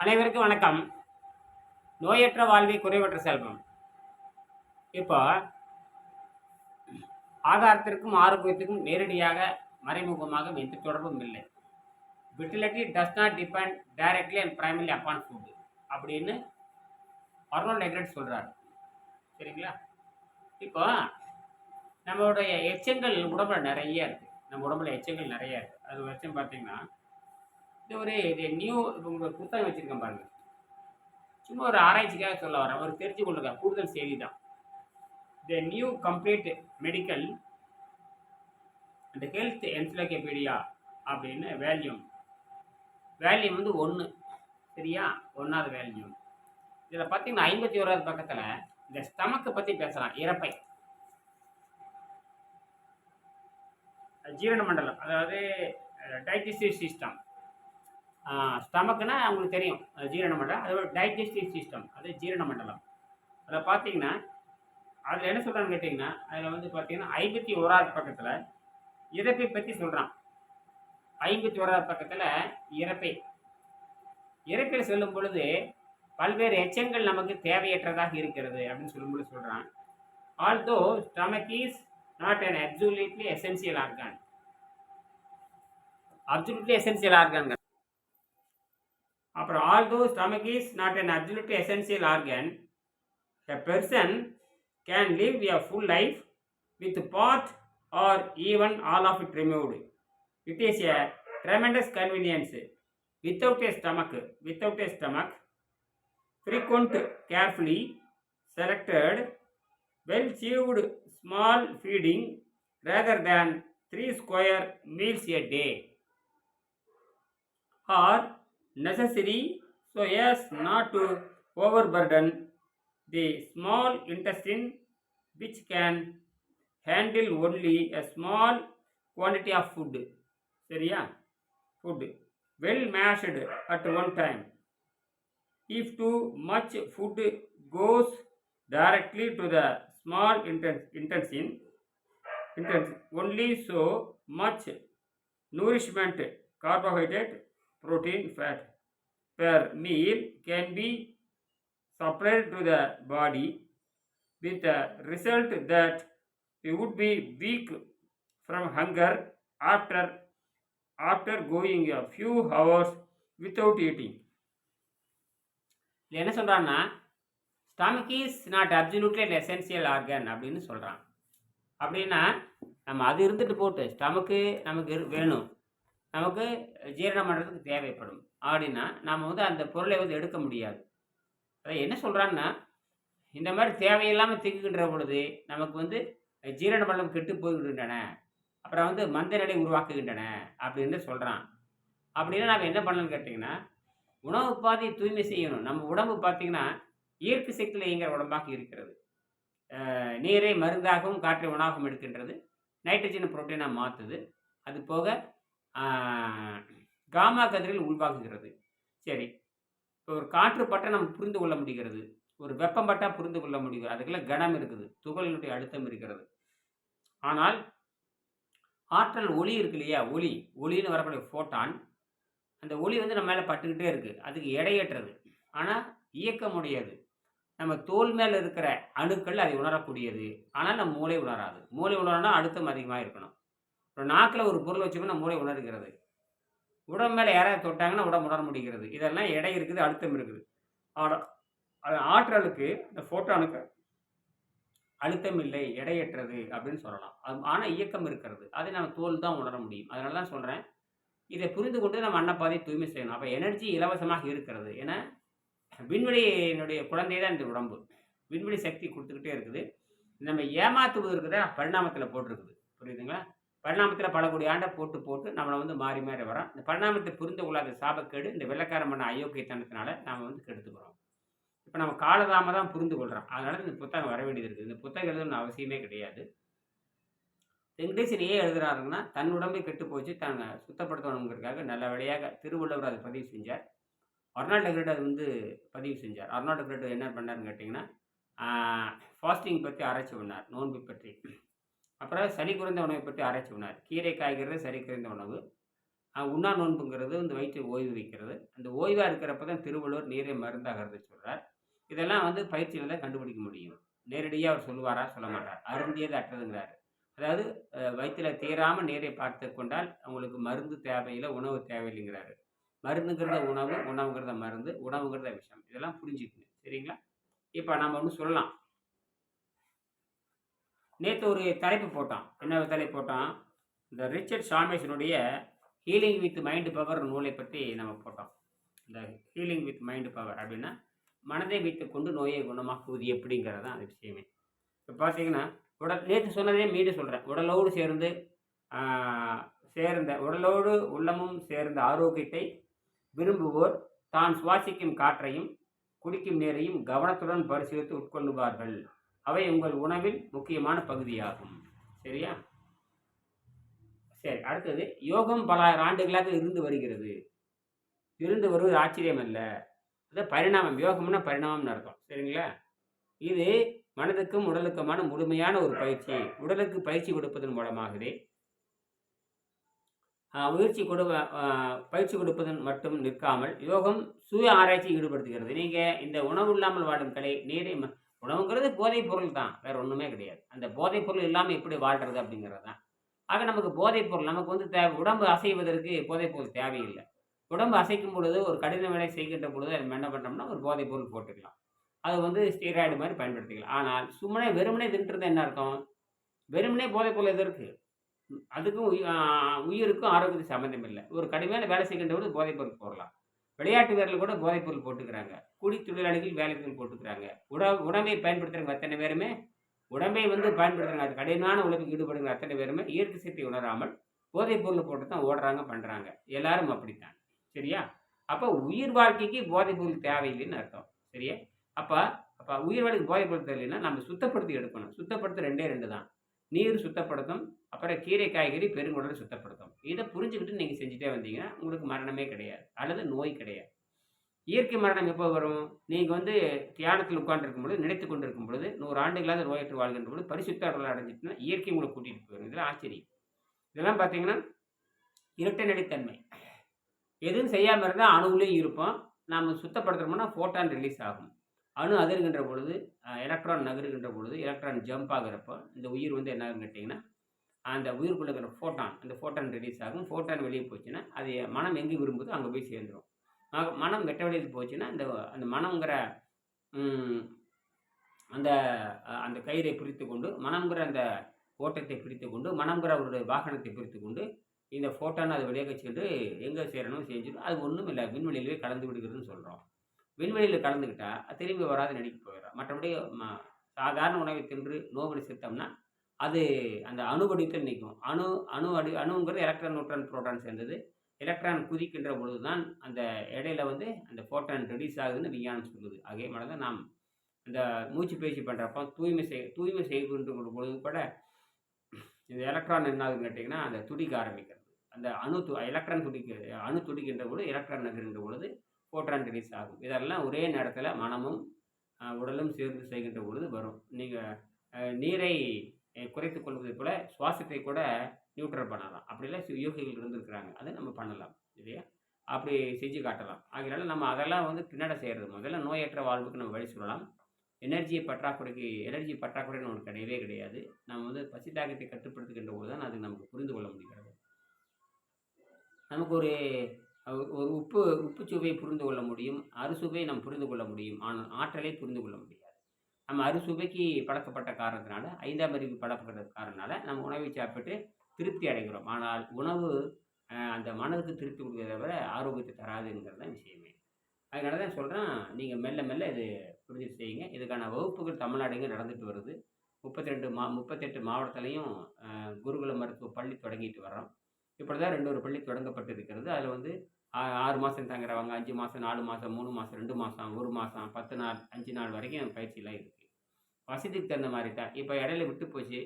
அனைவருக்கும் வணக்கம். நோயற்ற வாழ்வை குறைவற்ற செல்வம். இப்போ ஆகாரத்திற்கும் ஆரோக்கியத்திற்கும் நேரடியாக மறைமுகமாக எந்த தொடர்பும் இல்லை. Vitality does not depend directly and primary upon food அப்படின்னு அர்னோல் நெக்ரெட் சொல்கிறார் சரிங்களா? இப்போ நம்மளுடைய எச்சங்கள் உடம்புல நிறைய இருக்குது நம்ம உடம்புல எச்சங்கள் நிறைய இருக்குது அது வச்சு பார்த்தீங்கன்னா இது ஒரு இது நியூ இப்போ உங்களுக்கு புத்தகம் வச்சுருக்கேன் பாருங்க. சும்மா ஒரு ஆராய்ச்சிக்காக சொல்ல வரேன். ஒரு தெரிஞ்சு கொள்ளுங்க கூடுதல் செய்தி தான் த நியூ கம்ப்ளீட் மெடிக்கல் அந்த ஹெல்த் என்சைக்ளோபீடியா அப்படின்னு வேல்யூம் வேல்யூம் வந்து ஒன்று சரியா? ஒன்றாவது வேல்யூம் இதில் பார்த்தீங்கன்னா ஐம்பத்தி ஓராவது பக்கத்தில் இந்த ஸ்டமக்கை பற்றி பேசலாம். இறப்பை. ஜீரண மண்டலம். அதாவது டைஜஸ்டிவ் சிஸ்டம் ஸ்டமக்குன்னா உங்களுக்கு தெரியும். அது ஜீரண மண்டலம். அதோட டைஜஸ்டிவ் சிஸ்டம் அது ஜீரண மண்டலம். அதில் பார்த்தீங்கன்னா அதில் என்ன சொல்கிறான்னு கேட்டிங்கன்னா அதில் வந்து பார்த்தீங்கன்னா ஐம்பத்தி ஓராவது பக்கத்தில் இறப்பை பற்றி சொல்கிறான் ஐம்பத்தி ஓராவது பக்கத்தில் இறப்பை. இறப்பில் சொல்லும் பொழுது பல்வேறு எச்சங்கள் நமக்கு தேவையற்றதாக இருக்கிறது அப்படின்னு சொல்லும்போது சொல்கிறான் although stomach is not an absolutely essential organ absolutely essential organ அப்புறம் although stomach is not an absolutely essential organ a person can live a full life with part or even all of it removed it is a tremendous convenience without a stomach without a stomach frequent carefully selected well chewed small feeding rather than three square meals a day are necessary so as not to overburden the small intestine which can handle only a small quantity of food சரியா food well mashed at one time if too much food goes directly to the small inten- intestine intestine only so much nourishment carbohydrate protein fat per meal can be supplied to the body with the result that we would be weak from hunger after after going a few hours without eating என்ன சொல்கிறான்னா stomach is not absolutely and essential organ அப்படின்னு சொல்கிறான் அப்படின்னா நம்ம அது இருந்துட்டு போட்டு ஸ்டமக்கு நமக்கு வேணும் நமக்கு ஜீரணம் பண்ணுறதுக்கு தேவைப்படும். அப்படின்னா நாம் வந்து அந்த பொருளை வந்து எடுக்க முடியாது. அதை என்ன சொல்கிறான்னா இந்த மாதிரி தேவையில்லாமல் திக்குகின்ற பொழுது நமக்கு வந்து ஜீரண மண்டலம் கெட்டு போய்கின்றன அப்புறம் வந்து மந்த நிலை உருவாக்குகின்றன அப்படின்னு சொல்கிறான் அப்படின்னா நம்ம என்ன பண்ணணும்னு கேட்டிங்கன்னா உணவு பாதை தூய்மை செய்யணும். நம்ம உடம்பு பார்த்திங்கன்னா இயற்கை சக்தியில் இயங்குற உடம்பாக இருக்கிறது. நீரை மருந்தாகவும் காற்றை உணவாகவும் எடுக்கின்றது. நைட்ரஜனை புரோட்டீனாக மாற்றுது அது போக காமா கதிரில் உள்வாங்குகிறது. சரி. இப்போ ஒரு காற்று பட்டா நம்ம புரிந்து கொள்ள முடிகிறது. ஒரு வெப்பம் பட்டா புரிந்து கொள்ள முடிகிறது. அதுக்கெல்லாம் கனம் இருக்குது. துகளினுடைய அழுத்தம் இருக்கிறது. ஆனால் ஆற்றல் ஒளி இருக்கு இல்லையா? ஒளி. ஒளின்னு வரக்கூடிய ஃபோட்டான். அந்த ஒளி வந்து நம்ம மேலே பட்டுக்கிட்டே இருக்குது அதுக்கு எடையற்றது. ஆனால் இயக்க முடியாது நம்ம தோல் மேலே இருக்கிற அணுக்கள் அதை உணரக்கூடியது. ஆனால் நம்ம மூளை உணராது. மூளை உணரனா அழுத்தம் அதிகமாக இருக்கணும். ஒரு நாக்கில் ஒரு பொருள் வச்சோம்னா மூளை உணர்கிறது உடம்பு மேலே யாராவது தொட்டாங்கன்னா உடம்பு உணர முடிகிறது. இதெல்லாம் எடை இருக்குது அழுத்தம் இருக்குது. அது ஆற்றலுக்கு இந்த ஃபோட்டானுக்கு அழுத்தம் இல்லை எடையற்றது அப்படின்னு சொல்லலாம். அது ஆனால் இயக்கம் இருக்கிறது. அதை நம்ம தோல் தான் உணர முடியும். அதனால தான் சொல்கிறேன் இதை புரிந்து கொண்டு நம்ம அன்னப்பாதை தூய்மை செய்யணும். அப்போ எனர்ஜி இலவசமாக இருக்கிறது. ஏன்னா விண்வெளியினுடைய குழந்தை தான் இந்த உடம்பு. விண்வெளி சக்தி கொடுத்துக்கிட்டே இருக்குது. நம்ம ஏமாத்துவதற்கு தான் பரிணாமத்தில் போட்டிருக்குது. புரியுதுங்களா? பரிணாமத்தில் பல கோடி ஆண்டை போட்டு போட்டு நம்மளை வந்து மாறி மாறி வரோம் இந்த பரிணாமத்தை புரிந்து கொள்ளாத சாபக்கேடு இந்த வெள்ளக்காரன் பண்ண அயோக்கியத்தனத்தினால நாம் வந்து கெடுத்துக்கிறோம். இப்போ நம்ம காலதாம தான் புரிந்து கொள்கிறோம் அதனால இந்த புத்தகம் வர வேண்டியது இருக்குது. இந்த புத்தகம் எழுதணும்னு அவசியமே கிடையாது. வெங்கடேசன் ஏன் எழுதுறாருன்னா தன் உடம்பை கெட்டு போச்சு தான் சுத்தப்படுத்தணுங்கிறதுக்காக நல்ல வழியாக திருவள்ளுவர் அதை பதிவு செஞ்சார். அர்னால்டு கிரெட் அது வந்து பதிவு செஞ்சார். அர்னால்டு கிரெட் என்ன பண்ணாருன்னு கேட்டிங்கன்னா ஃபாஸ்டிங் பற்றி ஆராய்ச்சி பண்ணார். நோன்பு பற்றி. அப்புறம் சளி குறைந்த உணவை பற்றி ஆராய்ச்சி பண்ணார். கீரை காய்கறி சளி குறைந்த உணவு. உண்ணா நோன்புங்கிறது இந்த வயிற்று ஓய்வு வைக்கிறது. அந்த ஓய்வாக இருக்கிறப்ப தான் திருவள்ளுவர் நீரை மருந்தாகிறது சொல்கிறார் இதெல்லாம் வந்து பயிற்சியில் தான் கண்டுபிடிக்க முடியும். நேரடியாக அவர் சொல்லுவாரா? சொல்ல மாட்டார். அருந்தியது அற்றதுங்கிறார். அதாவது வயிற்றில் தீராமல் நீரை பார்த்து கொண்டால் அவங்களுக்கு மருந்து தேவையில்லை உணவு தேவையில்லைங்கிறாரு. மருந்துங்கிறத உணவு உணவுங்கிறத மருந்து உணவுங்கிறத விஷயம் இதெல்லாம் புரிஞ்சுக்கணும். சரிங்களா? இப்போ நம்ம ஒன்று சொல்லலாம். நேற்று ஒரு தலைப்பு போட்டோம் என்ன தலைப்பு போட்டான்? இந்த ரிச்சர்ட் சாமேஷனுடைய ஹீலிங் வித் மைண்டு பவர் நூலை பற்றி நம்ம போட்டோம். இந்த ஹீலிங் வித் மைண்டு பவர் அப்படின்னா மனதை வைத்து கொண்டு நோயை குணமாக்குவது எப்படிங்கிறது தான் அது விஷயமே. இப்போ பார்த்தீங்கன்னா உடல் நேற்று சொன்னதே மீண்டும் சொல்கிறேன் உடலோடு சேர்ந்து சேர்ந்த உடலோடு உள்ளமும் சேர்ந்த ஆரோக்கியத்தை விரும்புவோர் தான் சுவாசிக்கும் காற்றையும் குடிக்கும் நீரையும் கவனத்துடன் பரிசீலித்து உட்கொள்ளுவார்கள். அவை உங்கள் உணவில் முக்கியமான பகுதியாகும். சரியா? சரி அடுத்தது யோகம் பல ஆண்டுகளாக இருந்து வருகிறது. இருந்து வருவது ஆச்சரியம் அல்ல அது பரிணாமம் யோகம்னா பரிணாமம்னு அர்த்தம். சரிங்களா? இது மனதுக்கும் உடலுக்குமான முழுமையான ஒரு பயிற்சி. உடலுக்கு பயிற்சி கொடுப்பதன் மூலமாகவே. முயற்சி கொடு பயிற்சி கொடுப்பதன் மட்டும் நிற்காமல் யோகம் சுய ஆராய்ச்சி ஈடுபடுத்துகிறது. நீங்கள் இந்த உணவு இல்லாமல் வாழும் கலை நீரை ம- உணவுங்கிறது போதைப் பொருள் தான் வேற ஒன்றுமே கிடையாது. அந்த போதைப் பொருள் இல்லாமல் எப்படி வாழ்கிறது அப்படிங்கிறது தான் ஆக நமக்கு போதைப் பொருள் நமக்கு வந்து தேவை உடம்பு அசைவதற்கு போதைப் பொருள் தேவையில்லை. உடம்பு அசைக்கும் பொழுது ஒரு கடின வேலை செய்கின்ற பொழுது நம்ம என்ன பண்ணோம்னா ஒரு போதைப் பொருள் போட்டுக்கலாம். அது வந்து ஸ்டீராய்டு மாதிரி பயன்படுத்திக்கலாம். ஆனால் சும்மனே வெறுமனே தின்றது என்ன அர்த்தம்? வெறுமனே போதைப் பொருள் எதற்கு அதுக்கும் உயிருக்கும் ஆரோக்கியத்துக்கு சம்மந்தம் இல்லை. ஒரு கடுமையான வேலை செய்கின்ற பொழுது போதைப் பொருள் போடலாம். விளையாட்டு வீரர்கள் கூட போதைப் பொருள் போட்டுக்கிறாங்க. கூடி தொழிலாளிகள் வேலைகள் பொருள் போட்டுக்கிறாங்க. உட உடம்பை பயன்படுத்துகிறவங்க அத்தனை பேருமே உடம்பை வந்து பயன்படுத்துகிறாங்க அது கடினமான உழைப்புக்கு ஈடுபடுங்க அத்தனை பேருமே இயற்கை சக்தி உணராமல் போதைப் பொருள் போட்டு தான் ஓடுறாங்க பண்ணுறாங்க எல்லாரும் அப்படித்தான். சரியா? அப்போ உயிர் வாழ்க்கைக்கு போதைப் பொருள் தேவையில்லைன்னு அர்த்தம். சரியா? அப்போ அப்போ உயிர் வாழ்க்கைக்கு போதைப் பொருள் தேவையில்லைன்னா நம்ம சுத்தப்படுத்தி எடுக்கணும். சுத்தப்படுத்த ரெண்டே ரெண்டு தான். நீர் சுத்தப்படுத்தும் அப்புறம் கீரை காய்கறி பெருங்குடல் சுத்தப்படுத்தும். இதை புரிஞ்சுக்கிட்டு நீங்கள் செஞ்சுட்டே வந்தீங்கன்னா உங்களுக்கு மரணமே கிடையாது. அல்லது நோய் கிடையாது. இயற்கை மரணம் எப்போ வரும்? நீங்கள் வந்து தியானத்தில் உட்காந்துருக்கும் பொழுது நினைத்து கொண்டு இருக்கும் பொழுது நூறு ஆண்டுகளாவது நோயற்று வாழ்கின்ற பொழுது பரிசுத்த அடைஞ்சிட்டுனா இயற்கை உங்களை கூட்டிகிட்டு போயிடும் இதெல்லாம் ஆச்சரியம். இதெல்லாம் பார்த்தீங்கன்னா இரட்டை நடித்தன்மை எதுவும் செய்யாமல் இருந்தால் அணுவுலேயும் இருப்போம். நாம் சுத்தப்படுத்துகிறோம்னா ஃபோட்டான் ரிலீஸ் ஆகும். அணு அதிர்கின்ற பொழுது எலக்ட்ரான் நகருகின்ற பொழுது எலக்ட்ரான் ஜம்ப் ஆகிறப்போ இந்த உயிர் வந்து என்ன கேட்டிங்கன்னா அந்த உயிருக்குள்ளே இருக்கிற ஃபோட்டான் அந்த ஃபோட்டான் ரிலீஸ் ஆகும். ஃபோட்டான் வெளியே போச்சுன்னா அது மனம் எங்கே விரும்புதோ அங்கே போய் சேர்ந்துடும் மனம் வெட்ட வெளியில் போச்சுன்னா அந்த அந்த மனங்கிற அந்த அந்த கயிறை பிரித்து கொண்டு மனம்ங்கிற அந்த ஓட்டத்தை பிரித்து கொண்டு மனம்ங்கிற அவருடைய வாகனத்தை பிரித்து கொண்டு இந்த ஃபோட்டான் அது வெளியாக சென்று எங்கே சேரணும் செஞ்சிடும். அது ஒன்றும் இல்லை விண்வெளியிலே கலந்து விடுகிறதுன்னு சொல்கிறோம் விண்வெளியில் கலந்துக்கிட்டா திரும்பி வராது நினைக்க போயிடும் மற்றபடி ம- சாதாரண உணவை தின்று நோபடி செத்தோம்னா அது அந்த அணுவடித்தில் நிற்கும். அணு அணு அடி அணுங்கிறது எலக்ட்ரான் நியூட்ரான் புரோட்டான் சேர்ந்தது. எலக்ட்ரான் குதிக்கின்ற பொழுது தான் அந்த இடையில வந்து அந்த ஃபோட்டான் ரிலீஸ் ஆகுதுன்னு விஞ்ஞானம் சொல்லுது. அதே மாதிரி தான் நாம் இந்த மூச்சு பயிற்சி பண்ணுறப்போ தூய்மை செய் தூய்மை செய்கின்ற பொழுது கூட இந்த எலக்ட்ரான் என்ன ஆகுதுன்னு கேட்டிங்கன்னா அந்த துடிக்க ஆரம்பிக்கிறது. அந்த அணு து எலக்ட்ரான் துடிக்க அணு துடிக்கின்ற பொழுது எலக்ட்ரான் நகர்கின்ற பொழுது ஃபோட்டான் ரிலீஸ் ஆகும். இதெல்லாம் ஒரே நேரத்தில் மனமும் உடலும் சேர்ந்து செய்கின்ற பொழுது வரும். நீங்கள் நீரை குறைத்து கொள்வது போல சுவாசத்தை கூட நியூட்ரல் பண்ணலாம். அப்படிலாம் யோகிகள் இருந்திருக்கிறாங்க. அதை நம்ம பண்ணலாம் இல்லையா? அப்படி செஞ்சு காட்டலாம். ஆகையினால நம்ம அதெல்லாம் வந்து பின்னாடி செய்கிறது முதல்ல நோயற்ற வாழ்வுக்கு நம்ம வழி சொல்லலாம். எனர்ஜி பற்றாக்குறைக்கு எனர்ஜி பற்றாக்குறைன்னு ஒன்று கிடையவே கிடையாது. நம்ம வந்து பசி தாகத்தை கட்டுப்படுத்துகின்ற போது தான் அது நமக்கு புரிந்து கொள்ள முடிகிறது. நமக்கு ஒரு ஒரு- உப்பு உப்பு சுவையை புரிந்து கொள்ள முடியும் அறுசுவையை நாம் புரிந்து கொள்ள முடியும் ஆனால் ஆற்றலை புரிந்து கொள்ள முடியாது. நம்ம அறுசுவைக்கு பழக்கப்பட்ட காரணத்தினால ஐந்தாம் அறிவு பழக்கப்பட்ட காரணத்தினால நம்ம உணவை சாப்பிட்டு திருப்தி அடைகிறோம். ஆனால் உணவு அந்த மனதுக்கு திருப்தி கொடுக்கிறத விட ஆரோக்கியத்தை தராதுங்கிறது தான் விஷயமே. அதனால தான் சொல்கிறேன் நீங்கள் மெல்ல மெல்ல இது புரிஞ்சு செய்யுங்க. இதுக்கான வகுப்புகள் தமிழ்நாடுங்க நடந்துட்டு வருது. முப்பத்தி ரெண்டு மா முப்பத்தெட்டு மாவட்டத்துலேயும் குருகுல மருத்துவ பள்ளி தொடங்கிட்டு வர்றோம். இப்படி தான் ரெண்டு ஒரு பள்ளி தொடங்கப்பட்டு இருக்கிறது. அதில் வந்து ஆறு மாதம் தங்குறவங்க அஞ்சு மாதம் நாலு மாதம் மூணு மாதம் ரெண்டு மாதம் ஒரு மாதம் பத்து நாள் அஞ்சு நாள் வரைக்கும் பயிற்சியெலாம் இருக்குது வசதிக்கு தகுந்த மாதிரி தான். இப்போ இடையில விட்டு போச்சு.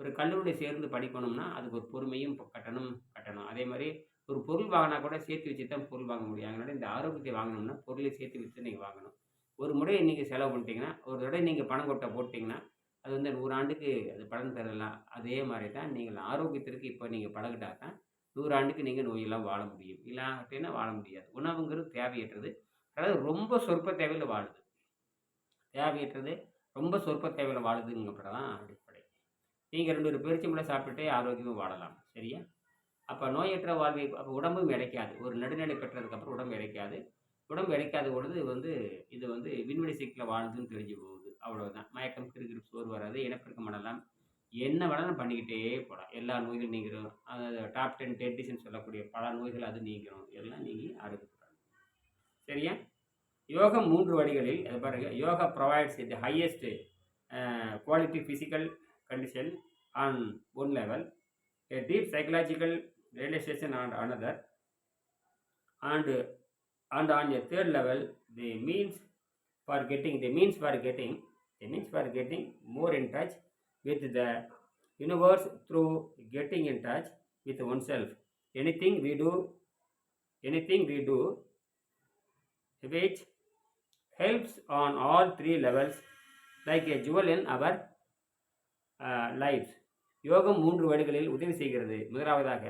ஒரு கல்லூரி சேர்ந்து படிக்கணும்னா அதுக்கு ஒரு பொறுமையும் கட்டணம் கட்டணும் கட்டணும். அதே மாதிரி ஒரு பொருள் வாங்கினா கூட சேர்த்து வச்சு தான் பொருள் வாங்க முடியும். அதனால இந்த ஆரோக்கியத்தை வாங்கணும்னா பொருளை சேர்த்து வச்சு நீங்கள் வாங்கணும். ஒரு முறை நீங்கள் செலவு பண்ணிட்டீங்கன்னா ஒரு தடவை நீங்கள் பணம் கொட்டை போட்டிங்கன்னா அது வந்து நூறாண்டுக்கு அது பலன் தரலாம். அதே மாதிரி தான் நீங்கள் ஆரோக்கியத்திற்கு இப்போ நீங்கள் பழகிட்டா தான் நூறாண்டுக்கு நீங்கள் நோயெல்லாம் வாழ முடியும். இல்லாட்டினா வாழ முடியாது. உணவுங்கிறது தேவையற்றது. அதாவது ரொம்ப சொற்ப தேவையில் வாழுது. தேவையற்றது ரொம்ப சொற்ப தேவையில் வாழுதுங்கிறதான் அடிப்படை. நீங்கள் ரெண்டு ஒரு பெருச்சம்பளை சாப்பிட்டுட்டே ஆரோக்கியமாக வாழலாம். சரியா? அப்போ நோயற்ற வாழ்வை அப்போ உடம்பும் இறைக்காது ஒரு நடுநிலை பெற்றதுக்கப்புறம் உடம்பு இறைக்காது உடம்பு இறைக்காத பொழுது வந்து இது வந்து விண்வெளி சீக்கில் வாழுதுன்னு தெரிஞ்சு போகுது. அவ்வளோதான் மயக்கம் கிருகிரு சோறு வராது. இனப்பெருக்கம் பண்ணலாம் என்ன வேணாலும் பண்ணிக்கிட்டே போகலாம் எல்லா நோய்களும் நீங்கிறோம் அதாவது டாப் டென் டென்டிஷன் சொல்லக்கூடிய பல நோய்கள் அது நீங்கிறோம் எல்லாம் நீங்கி ஆரோக்கியப்படுறாங்க சரியா? யோகம் மூன்று வழிகளில் அது பாருங்க yoga provides the highest quality physical condition on one level a deep psychological realization on another and and on a third level the means for getting the means for getting the means for getting more in touch with the universe through getting in touch with oneself anything we do anything we do which helps on all three levels like a jewel in our uh, lives யோகம் மூன்று வழிகளில் உதவி செய்கிறது முதலாவதாக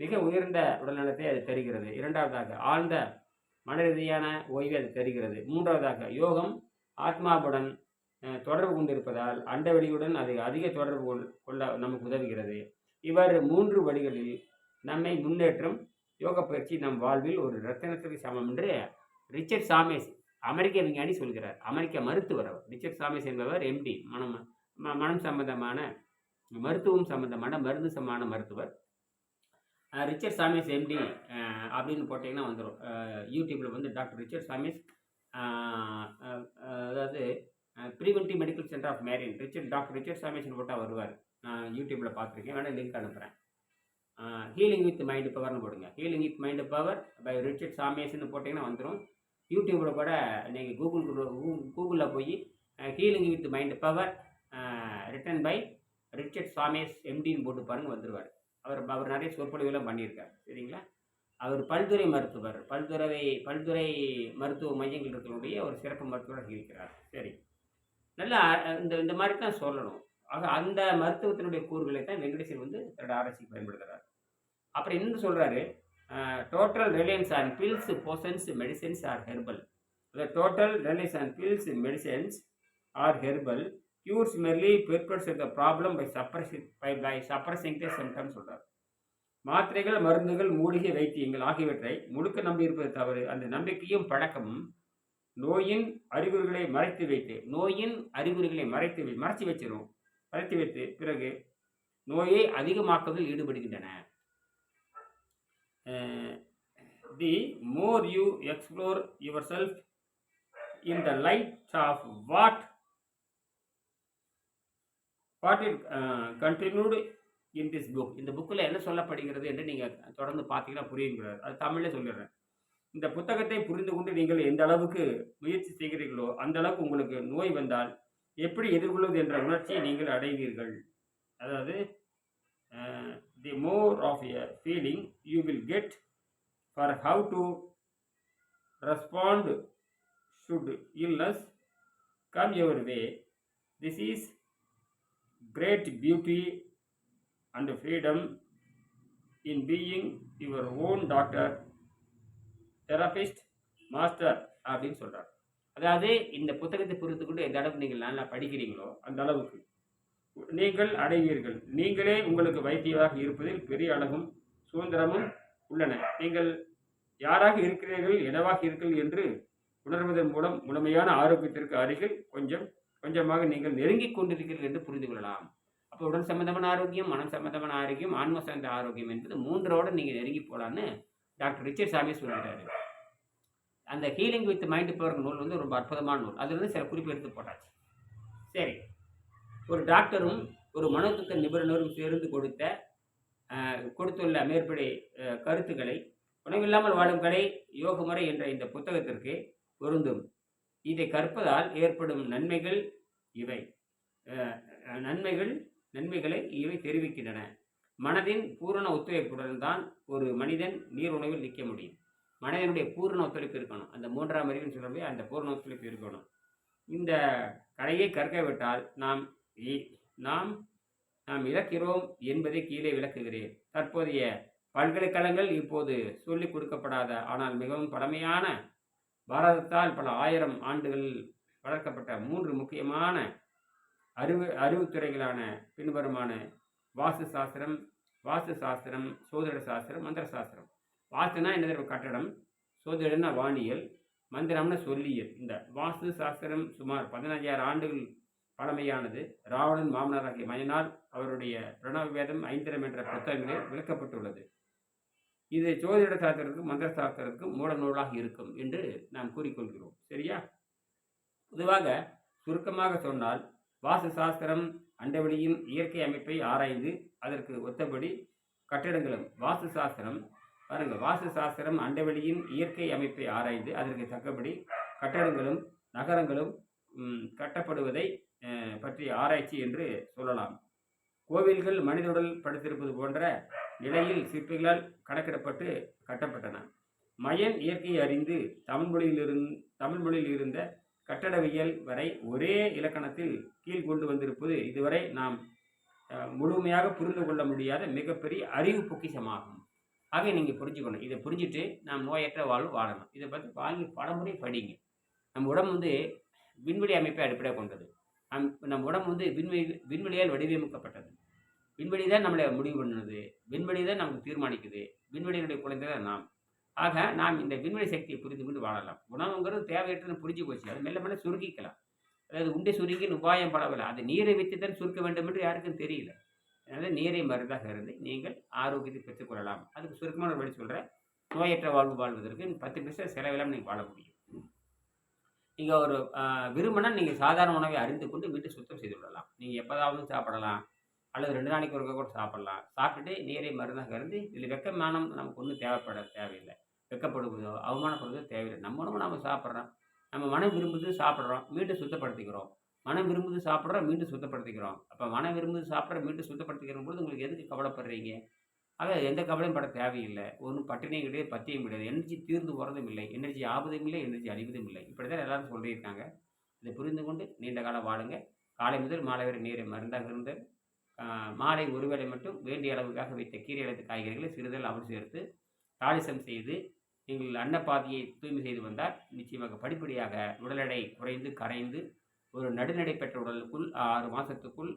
மிக உயர்ந்த உடல்நலத்தை அது தருகிறது இரண்டாவதாக ஆழ்ந்த மன ரீதியான ஓய்வை அது தருகிறது மூன்றாவதாக யோகம் ஆத்மாவுடன் அஹ், தொடர்பு கொண்டிருப்பதால் அண்டவெளியுடன் அது அதிக தொடர்பு கொள்- கொள்ள நமக்கு உதவுகிறது. இவ்வாறு மூன்று வழிகளில் நம்மை முன்னேற்றம் யோக பயிற்சி நம் வாழ்வில் ஒரு ரத்தனத்துக்கு சமம் என்று ரிச்சர்ட் சாமேஸ் அமெரிக்க விஞ்ஞானி சொல்கிறார். அமெரிக்க மருத்துவர் அவர். ரிச்சர்ட் சாமேஸ் என்பவர் எம்டி மனம் ம- மனம் சம்பந்தமான மருத்துவம் சம்பந்தமான மருந்து சம்பந்தமான மருத்துவர். ரிச்சர்ட் சாமிஸ் எம்டி அப்படின்னு போட்டிங்கன்னா வந்துடும் யூடியூப்பில் வந்து டாக்டர் ரிச்சர்ட் சாமிஸ் அதாவது preventive medical center of Marin Richard doctor Richard சாமிஸ்னு போட்டால் வருவார். நான் யூடியூப்பில் பார்த்துருக்கேன். வேணால் லிங்க் அனுப்புகிறேன் ஹீலிங் வித் மைண்டு பவர்னு போடுங்க. Healing with mind power by Richard Shames போட்டிங்கன்னா வந்துடும் யூடியூப்பில் கூட நீங்கள் கூகுள் கூகுளில் போய் healing with mind power written by Richard Shames எம்டின்னு போட்டு பாருங்கள் வந்துருவார். அவர் அவர் நிறைய சொற்பொழிவுலாம் பண்ணியிருக்கார். சரிங்களா? அவர் பல்துறை மருத்துவர். பல்துறை பல்துறை மருத்துவ மையங்கள் இருக்கக்கூடிய ஒரு சிறப்பு மருத்துவராக இருக்கிறார். சரி. நல்லா இந்த இந்த மாதிரி தான் சொல்லணும். ஆக அந்த மருத்துவத்தினுடைய கூறுகளை தான் வெங்கடேசன் வந்து தன்னோட ஆராய்ச்சிக்கு பயன்படுத்துகிறார் அப்புறம் என்ன சொல்கிறாரு total reliance on pills potions medicines or herbal total reliance on pills medicines or herbal cures merely perpetuates the problem by suppressing by by suppressing the சொல்கிறார் மாத்திரைகள் மருந்துகள் மூலிகை வைத்தியங்கள் ஆகியவற்றை முழுக்க நம்பியிருப்பது தவறு. அந்த நம்பிக்கையும் பழக்கமும் நோயின் அறிகுறிகளை மறைத்து வைத்து நோயின் அறிகுறிகளை மறைத்து வை மறைச்சு வச்சிரும். மறைத்து வைத்து பிறகு நோயை அதிகமாக்குவதில் ஈடுபடுகின்றன. The more you explore yourself in the light of what? What it continued in this book. இந்த புக்கில் என்ன சொல்லப்படுகிறது என்று நீங்கள் தொடர்ந்து பார்த்தீங்கன்னா புரியுங்கிறார். அது தமிழே சொல்லிடுறேன். இந்த புத்தகத்தை புரிந்து கொண்டு நீங்கள் எந்த அளவுக்கு முயற்சி செய்கிறீர்களோ அந்த அளவுக்கு உங்களுக்கு நோய் வந்தால் எப்படி எதிர்கொள்வது என்ற உணர்ச்சியை நீங்கள் அடைவீர்கள். அதாவது the more of a feeling you will get for how to respond should illness come your way this is great beauty and freedom in being your own doctor therapist master அப்படின்னு சொல்கிறார் அதாவது இந்த புத்தகத்தை புரிந்து கொண்டு எந்த அளவுக்கு நீங்கள் நல்லா படிக்கிறீங்களோ அந்த அளவுக்கு நீங்கள் அடைவீர்கள். நீங்களே உங்களுக்கு வைத்தியராக இருப்பதில் பெரிய அழகும் சுதந்திரமும் உள்ளன. நீங்கள் யாராக இருக்கிறீர்கள் என்னவாக இருக்கிறீர்கள் என்று உணர்வதன் மூலம் முழுமையான ஆரோக்கியத்திற்கு அருகில் கொஞ்சம் கொஞ்சமாக நீங்கள் நெருங்கிக் கொண்டிருக்கிறீர்கள் என்று புரிந்து கொள்ளலாம். அப்போ உடல் சம்பந்தமான ஆரோக்கியம் மனம் சம்பந்தமான ஆரோக்கியம் ஆன்ம சார்ந்த ஆரோக்கியம் என்பது மூன்றோட நீங்கள் நெருங்கி போகலான்னு டாக்டர் ரிச்சர்ட் சாமி சொல்லிட்டாரு அந்த ஹீலிங் வித் மைண்ட் பவர் நூல் வந்து ரொம்ப அற்புதமான நூல். அதுலேருந்து சில குறிப்பு எடுத்து போட்டாச்சு. சரி. ஒரு டாக்டரும் ஒரு மனோதத்துவ நிபுணரும் சேர்ந்து கொடுத்த கொடுத்துள்ள மேற்படி கருத்துக்களை உணவில்லாமல் வாழும் கடை யோக முறை என்ற இந்த புத்தகத்திற்கு பொருந்தும். இதை கற்பதால் ஏற்படும் நன்மைகள் இவை. நன்மைகள் நன்மைகளை இவை தெரிவிக்கின்றன. மனதின் பூரண ஒத்துழைப்புடன் தான் ஒரு மனிதன் நீர் உணவில் நிற்க முடியும். மனிதனுடைய பூரண ஒத்துழைப்பு இருக்கணும். அந்த மூன்றாம் அறிவுன்னு சொல்லவே அந்த பூரண ஒத்துழைப்பு இருக்கணும். இந்த கலையை கற்க விட்டால் நாம் நாம் நாம் இழக்கிறோம் என்பதை கீழே விளக்குகிறேன். தற்போதைய பல்கலைக்கழகங்கள் இப்போது சொல்லிக் கொடுக்கப்படாத ஆனால் மிகவும் பழமையான பாரதத்தால் பல ஆயிரம் ஆண்டுகள் வளர்க்கப்பட்ட மூன்று முக்கியமான அறிவு அறிவுத்துறைகளான பின்வருமான வாஸ்து சாஸ்திரம் வாஸ்து சாஸ்திரம் சோதிட சாஸ்திரம் மந்திர சாஸ்திரம். வாஸ்துனா என்ன கட்டடம். சோதிடம்னா வானியல். மந்திரம்னா சொல்லியல். இந்த வாஸ்து சாஸ்திரம் சுமார் பதினஞ்சாயிரம் ஆண்டுகள் பழமையானது. ராவணன் மாமனாராகிய மயனால் அவருடைய பிரணவ வேதம் ஐந்திரம் என்ற புத்தகங்களில் விளக்கப்பட்டுள்ளது. இது ஜோதிட சாஸ்திரத்துக்கும் மந்திர சாஸ்திரத்துக்கும் மூல நூலாக இருக்கும் என்று நாம் கூறிக்கொள்கிறோம். சரியா? பொதுவாக சுருக்கமாக சொன்னால் வாஸ்து சாஸ்திரம் அண்டவெளியின் இயற்கை அமைப்பை ஆராய்ந்து அதற்கு ஒத்தபடி கட்டிடங்களும் வாஸ்து சாஸ்திரம் பாருங்க வாஸ்து சாஸ்திரம் அண்டவெளியின் இயற்கை அமைப்பை ஆராய்ந்து அதற்கு தக்கபடி கட்டடங்களும் நகரங்களும் கட்டப்படுவதை பற்றிய ஆராய்ச்சி என்று சொல்லலாம். கோவில்கள் மனித உடல் படுத்திருப்பது போன்ற நிலையில் சிற்பிகளால் கணக்கிடப்பட்டு கட்டப்பட்டன. மயன் இயற்கையை அறிந்து தமிழ் மொழியிலிருந்து தமிழ் மொழியில் இருந்த கட்டடவியல் வரை ஒரே இலக்கணத்தில் கீழ் கொண்டு வந்திருப்பது இதுவரை நாம் முழுமையாக புரிந்து கொள்ள முடியாத மிகப்பெரிய அறிவு பொக்கிஷமாகும். ஆகவே நீங்கள் புரிஞ்சுக்கணும். இதை புரிஞ்சுட்டு நாம் நோயற்ற வாழ்வு வாழணும். இதை பற்றி வாங்கி பலமுறை படிங்க. நம்ம உடம்பு வந்து விண்வெளி அமைப்பை அடிப்படையாக கொண்டது. நம் நம் உடம்பு வந்து விண்வெளி விண்வெளியால் வடிவமைக்கப்பட்டது. விண்வெளி தான் நம்மளை முடிவு பண்ணுது. விண்வெளி தான் நமக்கு தீர்மானிக்குது. விண்வெளியினுடைய குழந்தை தான் நாம். ஆக நாம் இந்த விண்வெளி சக்தியை புரிந்து கொண்டு வாழலாம். உணவுங்கிறது தேவையற்றன்னு புரிஞ்சு போச்சு. அது மெல்ல மெல்ல சுருக்கிக்கலாம் அதாவது உண்டை சுருங்கி உபாயம் படவில்லை. அது நீரை வைத்து தான் சுருக்க வேண்டும் என்று யாருக்கும் தெரியல. அதனால் நீரை மருந்தாக இருந்து நீங்கள் ஆரோக்கியத்தை பெற்றுக்கொள்ளலாம் அதுக்கு சுருக்கமான ஒரு வழி சொல்கிறேன் நோயற்ற வாழ்வு வாழ்வதற்கு பத்து பைசா செலவில்லாமல் நீங்கள் வாழ முடியும். நீங்கள் ஒரு விரும்பினால் விரும்பினா நீங்கள் சாதாரண உணவை அறிந்து கொண்டு வீட்டை சுத்தம் செய்து விடலாம் நீங்கள் எப்போதாவது சாப்பிடலாம். அல்லது ரெண்டு நாளைக்கு ஒருக்கா கூட சாப்பிடலாம். சாப்பிட்டுட்டு நீரை மருந்தாக இருந்து இதில் வெக்கமானம் நமக்கு ஒன்றும் தேவைப்பட தேவையில்லை. வெக்கப்படுவதோ அவமானப்படுவதோ தேவையில்லை. நம்ம உணவு நம்ம சாப்பிட்றோம். நம்ம மனம் விரும்புது சாப்பிட்றோம் மீண்டும் சுத்தப்படுத்திக்கிறோம். மனம் விரும்புது சாப்பிட்றோம் மீண்டும் சுத்தப்படுத்திக்கிறோம். அப்போ மனம் விரும்புது சாப்பிட்ற மீண்டும் சுத்தப்படுத்திக்கிற பொழுது உங்களுக்கு எதுக்கு கவலைப்படுறீங்க? ஆக எந்த கவலையும் பட தேவையில்லை. ஒன்றும் பட்டினியும் கிடையாது பத்தியும் கிடையாது. எனர்ஜி தீர்ந்து போகிறதும் இல்லை. எனர்ஜி ஆபதும் இல்லை எனர்ஜி அழிவதும் இல்லை. இப்படி தான் எல்லாரும் சொல்லியிருக்காங்க. இதை புரிந்து கொண்டு நீண்ட காலம் வாழுங்க. காலை முதல் மாலை வரை நீரை மருந்தாக இருந்து மாலை ஒருவேளை மட்டும் வேண்டிய அளவுக்காக வைத்த கீரை அழைத்த காய்கறிகளை சிறிதல் அவர் சேர்த்து தாளிசம் செய்து எங்கள் அன்னப்பாதையை தூய்மை செய்து வந்தால் நிச்சயமாக படிப்படியாக உடல் எடை குறைந்து கரைந்து ஒரு நடுநடை பெற்ற உடலுக்குள் ஆறு மாதத்துக்குள்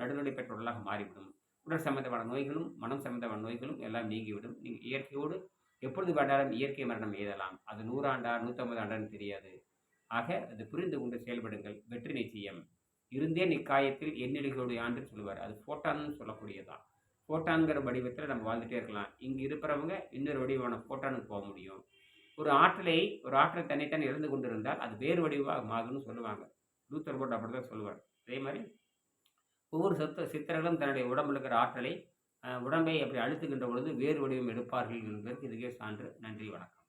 நடுநடை பெற்ற உடலாக மாறிவிடும். உடல் சம்பந்தமான நோய்களும் மனம் சம்பந்தமான நோய்களும் எல்லாம் நீங்கிவிடும். நீங்கள் இயற்கையோடு எப்பொழுது வேண்டாலும் இயற்கை மரணம் எய்தலாம் அது நூறாண்டா நூற்றம்பது ஆண்டான்னு தெரியாது. ஆக அது புரிந்து கொண்டு செயல்படுங்கள். வெற்றி நிச்சயம். இருந்தே நிக்காயத்தில் எண்ணிலைகளுடைய ஆண்டு சொல்லுவார். அது ஃபோட்டான்னு சொல்லக்கூடியதான் ஃபோட்டான்கிற வடிவத்தில் நம்ம வாழ்ந்துட்டே இருக்கலாம். இங்கே இருக்கிறவங்க இன்னொரு வடிவமான ஃபோட்டானுக்கு போக முடியும். ஒரு ஆற்றலை ஒரு ஆற்றல் தன்னைத்தான் இழந்து கொண்டிருந்தால் அது வேறு வடிவாக மாறும்னு சொல்லுவாங்க. லூத்தர் போட்டு அப்படி தான் சொல்லுவார். அதே மாதிரி ஒவ்வொரு சொத்து சித்தர்களும் தன்னுடைய உடம்பில் இருக்கிற ஆற்றலை உடம்பை அப்படி அழுத்துகின்ற பொழுது வேறு வடிவம் எடுப்பார்கள் என்பதற்கு இதுக்கே சான்று. நன்றி வணக்கம்.